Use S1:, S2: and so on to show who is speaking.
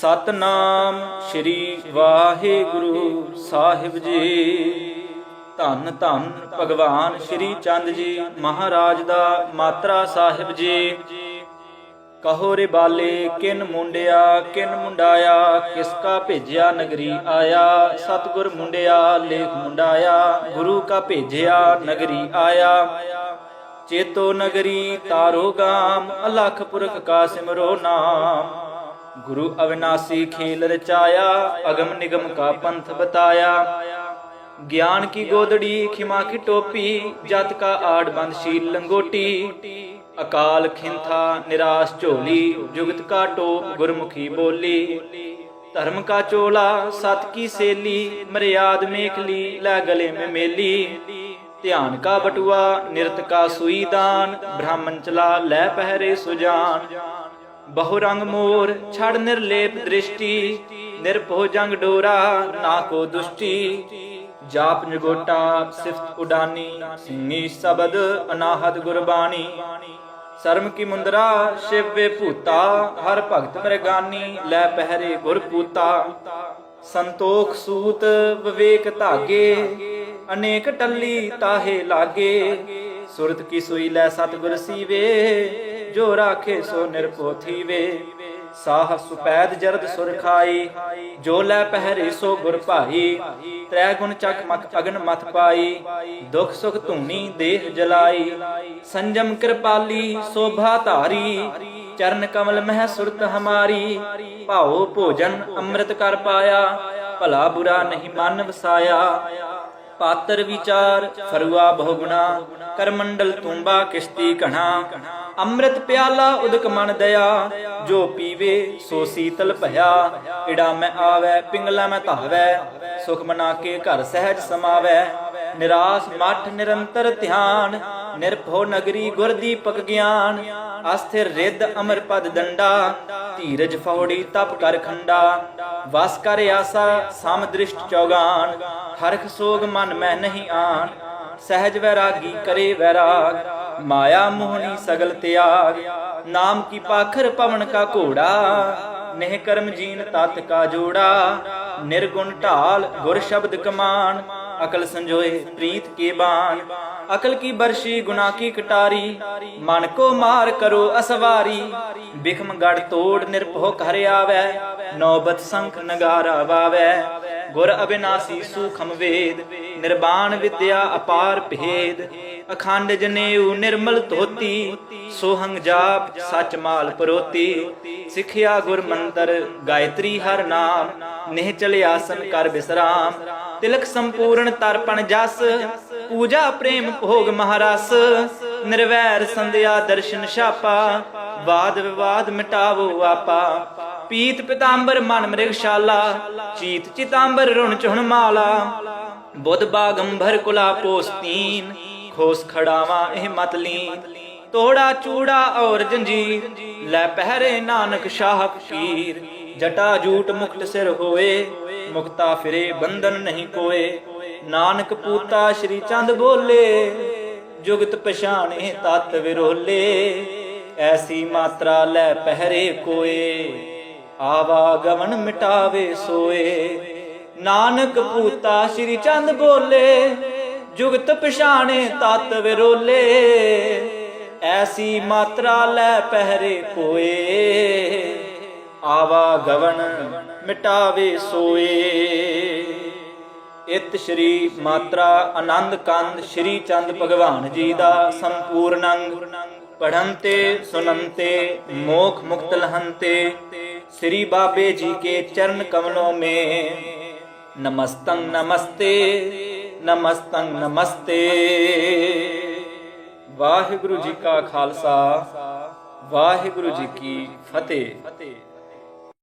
S1: ਸਤਨਾਮ ਸ੍ਰੀ ਵਾਹਿਗੁਰੂ ਸਾਹਿਬ ਜੀ। ਧੰਨ ਧੰਨ ਭਗਵਾਨ ਸ੍ਰੀ ਚੰਦ ਜੀ ਮਹਾਰਾਜ ਦਾ ਮਾਤਰਾ ਸਾਹਿਬ ਜੀ। ਕਹੋ ਰੇ ਬਾਲੇ, ਕਿਨ ਮੁੰਡਿਆ, ਕਿਨ ਮੁੰਡਾਇਆ, ਕਿਸ ਕਾ ਭੇਜਿਆ ਨਗਰੀ ਆਇਆ। ਸਤਗੁਰ ਮੁੰਡਿਆ, ਲੇਖ ਮੁੰਡਾਇਆ, ਗੁਰੂ ਕਾ ਭੇਜਿਆ ਨਗਰੀ ਆਇਆ। ਚੇਤੋ ਨਗਰੀ, ਤਾਰੋ ਗਾਮ, ਅਲਖ ਪੁਰਖ ਕਾ ਸਿਮਰੋ ਨਾਮ। ਗੁਰੂ ਅਵਿਨਾਸੀ ਖੇਲ ਰਚਾਇਆ, ਅਗਮ ਨਿਗਮ ਕਾ ਪੰਥ ਬਤਾਇਆ। ਗਿਆਨ ਕੀ ਗੋਦੜੀ, ਖਿਮਾ ਕੀ ਟੋਪੀ, ਜਤ ਕਾ ਆੜ ਬੰਦ ਸ਼ੀਲ ਲੰਗੋਟੀ। ਅਕਾਲ ਖਿੰਥਾ, ਨਿਰਾਸ਼ ਝੋਲੀ, ਜੁਗਤ ਕਾ ਟੋਪ ਗੁਰਮੁਖੀ ਬੋਲੀ। ਧਰਮ ਕਾ ਚੋਲਾ, ਸਤ ਕੀ ਸੇਲੀ, ਮਰਿਆਦ ਮੇਖਲੀ ਲੈ ਗਲੇ ਮੇ ਮੇਲੀ। ਧਿਆਨ ਕਾ ਬਟੂਆ, ਨਿਰਤ ਕਾ ਸੂਈ ਦਾਨ, ਬ੍ਰਾਹਮਣ ਚਲਾ ਲੈ ਪਹਿਰੇ ਸੁਜਾਨ। ਬਹੁ ਰੰਗ ਮੋਰ, ਛੜ ਨਿਰਲੇਪ ਦ੍ਰਿਸ਼ਟੀ ਨਿਰਭੋ ਜੰਗ ਡੋਰਾ, ਨਾ ਕੋ ਦੁਸ਼ਟੀ। ਜਾਪ ਨਿਗੋਟਾ ਸਿਫਤ ਉਡਾਨੀ ਸਿੰਘੀ ਸ਼ਬਦ ਅਨਾਹਦ ਗੁਰਬਾਣੀ। ਸਰਮ ਕੀ ਮੁੰਦਰਾ, ਸ਼ਿਵ ਵੇ ਭੂਤਾ, ਹਰ ਭਗਤ ਮਰਗਾਨੀ, ਲੈ ਪਹਿਰੇ ਗੁਰ ਪੂਤਾ। ਸੰਤੋਖ ਸੂਤ, ਵਿਵੇਕ ਧਾਗੇ, ਅਨੇਕ ਟੱਲੀ ਤਾਹੇ ਲਾਗੇ। ਸੁਰਤ ਕੀ ਸੂਈ ਲੈ ਸਤਿਗੁਰ ਸੀਵੇ ਜੋ ਰਾਖੇ ਸੋ ਨਿਰਭਉ ਥੀਵੇ। ਸਾਹ ਸੁਪੈਦ ਜਰਦ ਸੁਰ ਖਾਈ। ਜੋ ਲੈ ਪਹਿਰੇ ਸੋ ਗੁਰ ਭਾਈ। ਤ੍ਰੈ ਗੁਣ ਚੱਕ ਮਤ ਅਗਨ ਮਥ ਪਾਈ। ਦੁਖ ਸੁਖ ਧੂਣੀ ਦੇਹ ਜਲਾਈ। ਸੰਜਮ ਕਿਰਪਾਲੀ ਸੋਭਾ ਧਾਰੀ। ਚਰਨ ਕਮਲ ਮਹਿ ਸੁਰਤ ਹਮਾਰੀ। ਭਾਉ ਭੋਜਨ ਅੰਮ੍ਰਿਤ ਕਰ ਪਾਇਆ। ਭਲਾ ਬੁਰਾ ਨਹੀਂ ਮਨ ਵਸਾਇਆ। ਪਾਤਰ ਵਿਚਾਰ ਫਰੂਆ ਬਹੁਗੁਣਾ ਕਰਮੰਡਲ ਤੁੰਬਾ ਕਿਸ਼ਤੀ ਘਣਾ। ਅੰਮ੍ਰਿਤ ਪਿਆਲਾ ਉਦਕ ਮਨ ਦਇਆ, ਜੋ ਪੀਵੇ ਸੋ ਸੀਤਲ ਭਇਆ। ਇੜਾ ਮੈਂ ਆਵੈ, ਪਿੰਗਲਾ ਮੈਂ ਧਾਵੈ, ਸੁਖ ਮਨਾ ਕੇ ਘਰ ਸਹਿਜ ਸਮਾਵੈ। ਨਿਰਾਸ ਮਠ ਨਿਰੰਤਰ ਧਿਆਨ, ਨਿਰਭਉ ਨਗਰੀ ਗੁਰ ਦੀਪਕ ਗਿਆਨ। ਅਸਥਿਰ ਰਿੱਧ ਅਮਰ ਪਦ ਦੰਡਾ, ਧੀਰਜ ਫੌੜੀ ਤਪ ਕਰ ਖੰਡਾ। ਵਸ ਕਰ ਆਸਾ, ਸਮ ਦ੍ਰਿਸ਼ਟ ਚੌਗਾਨ। ਹਰਖ ਸੋਗ ਮਨ ਮੈਂ ਨਹੀਂ ਆਨ, ਸਹਿਜ ਵੈਰਾਗੀ ਕਰੇ ਵੈਰਾਗ। ਮਾਇਆ ਮੋਹਣੀ ਸਗਲ ਤਿਆਗ, ਨਾਮ ਕੀ ਪਾਖਰ ਪਵਨ ਕਾ ਘੋੜਾ, ਨਿਹ ਕਰਮ ਜੀਨ ਤਤ ਕਾ ਜੋੜਾ, ਨਿਰਗੁਣ ਢਾਲ ਗੁਰ ਸ਼ਬਦ ਕਮਾਨ, ਅਕਲ ਸੰਜੋਏ ਪ੍ਰੀਤ ਕੇ ਬਾਣ, ਅਕਲ ਕੀ ਬਰਸ਼ੀ ਗੁਨਾ ਕੀ ਕਟਾਰੀ, ਮਨ ਕੋ ਮਾਰ ਕਰੋ ਅਸਵਾਰੀ, ਬਿਖਮ ਗੜ ਤੋੜ ਨਿਰਭਉ ਘਰ ਆਵੈ, ਨੌਬਤ ਸੰਖ ਨਗਾਰਾ ਵਾਵੈ, ਗੁਰ ਅਬਿਨਾਸੀ ਸੂਖਮ ਵੇਦ, ਨਿਰਬਾਣ ਵਿਦਿਆ ਅਪਾਰ ਭੇਦ ਅਖੰਡ ਜਨੇਊ ਨਿਰਮਲ ਧੋਤੀ, ਸੋਹੰਗ ਜਾਪ ਸਚ ਮਾਲ ਪਰੋਤੀ, ਸਿੱਖਿਆ ਗੁਰ ਮੰਤਰ ਗਾਇਤਰੀ ਹਰ ਨਾਮ, ਨਿਹ ਚਲੇ ਆਸਨ ਕਰ ਬਿਸਰਾਮ, ਤਿਲਕ ਸੰਪੂਰਨ ਤਰਪਣ ਜਸ, ਪੂਜਾ ਪ੍ਰੇਮ ਭੋਗ ਮਹਾਰਸ, ਨਿਰਵੈਰ ਸੰਧਿਆ ਦਰਸ਼ਨ ਛਾਪਾ, ਵਾਦ ਵਿਵਾਦ ਮਿਟਾਵੋ ਆਪਾ, ਪੀਤ ਪਿਤਾੰਬਰ ਮਨ ਮ੍ਰਿਗਸ਼ਾਲਾ, ਚੀਤ ਚਿਤਾੰਬਰ ਰੁਣ ਚੁਣ ਮਾਲਾ, ਬੁੱਧ ਬਾਗੰਭਰ ਕੁਲਾ ਪੋਸਤੀਨ ਖੋਸ ਖੜਾਵਾ, ਇਹ ਮਤ ਤੋੜਾ ਚੂੜਾ ਔਰ ਜੰਜੀਰ, ਲੈ ਪਹਿਰੇ ਨਾਨਕ ਸ਼ਾਹ ਫਕੀਰ ਜਟਾ ਜੂਟ ਮੁਕਤ ਸਿਰ ਹੋਏ, ਮੁਕਤਾ ਫਿਰੇ ਬੰਧਨ ਨਹੀਂ ਕੋਏ। ਨਾਨਕ ਪੂਤਾ ਸ਼੍ਰੀ ਚੰਦ ਬੋਲੇ, ਜੁਗਤ ਪਛਾਣੇ ਤਤ ਵਿਰੋਲੇ। ਐਸੀ ਮਾਤਰਾ ਲੈ ਪਹਿਰੇ ਕੋਏ, ਆਵਾ ਗਵਨ ਮਿਟਾਵੇ ਸੋਏ। ਨਾਨਕ ਪੂਤਾ ਸ਼੍ਰੀ ਚੰਦ ਬੋਲੇ ਜੁਗਤ ਪਛਾਣੇ ਤਤ ਵਿਰੋਲੇ ਐਸੀ ਮਾਤਰਾ ਲੈ ਪਹਿਰੇ ਕੋਏ ਆਵਾ ਗਵਨ ਮਿਟਾਵੇ ਸੋਏ ਇਤ ਸ਼੍ਰੀ ਮਾਤਰਾ ਆਨੰਦ ਕੰਦ ਸ਼੍ਰੀ ਚੰਦ ਭਗਵਾਨ ਜੀ ਦਾ ਸੰਪੂਰਨੰਗ ਪੜੰਤੇ ਸੁਨੰਤੇ ਮੋਖ ਮੁਕਤ ਲਹੰਤੇ श्री बाबे जी के चरण कमलों में नमस्तंग नमस्ते ਨਮਸਤੰ ਨਮਸਤੇ। ਵਾਹਿਗੁਰੂ ਜੀ ਕਾ ਖਾਲਸਾ ਵਾਹਿਗੁਰੂ ਜੀ ਕੀ ਫਤਿਹ।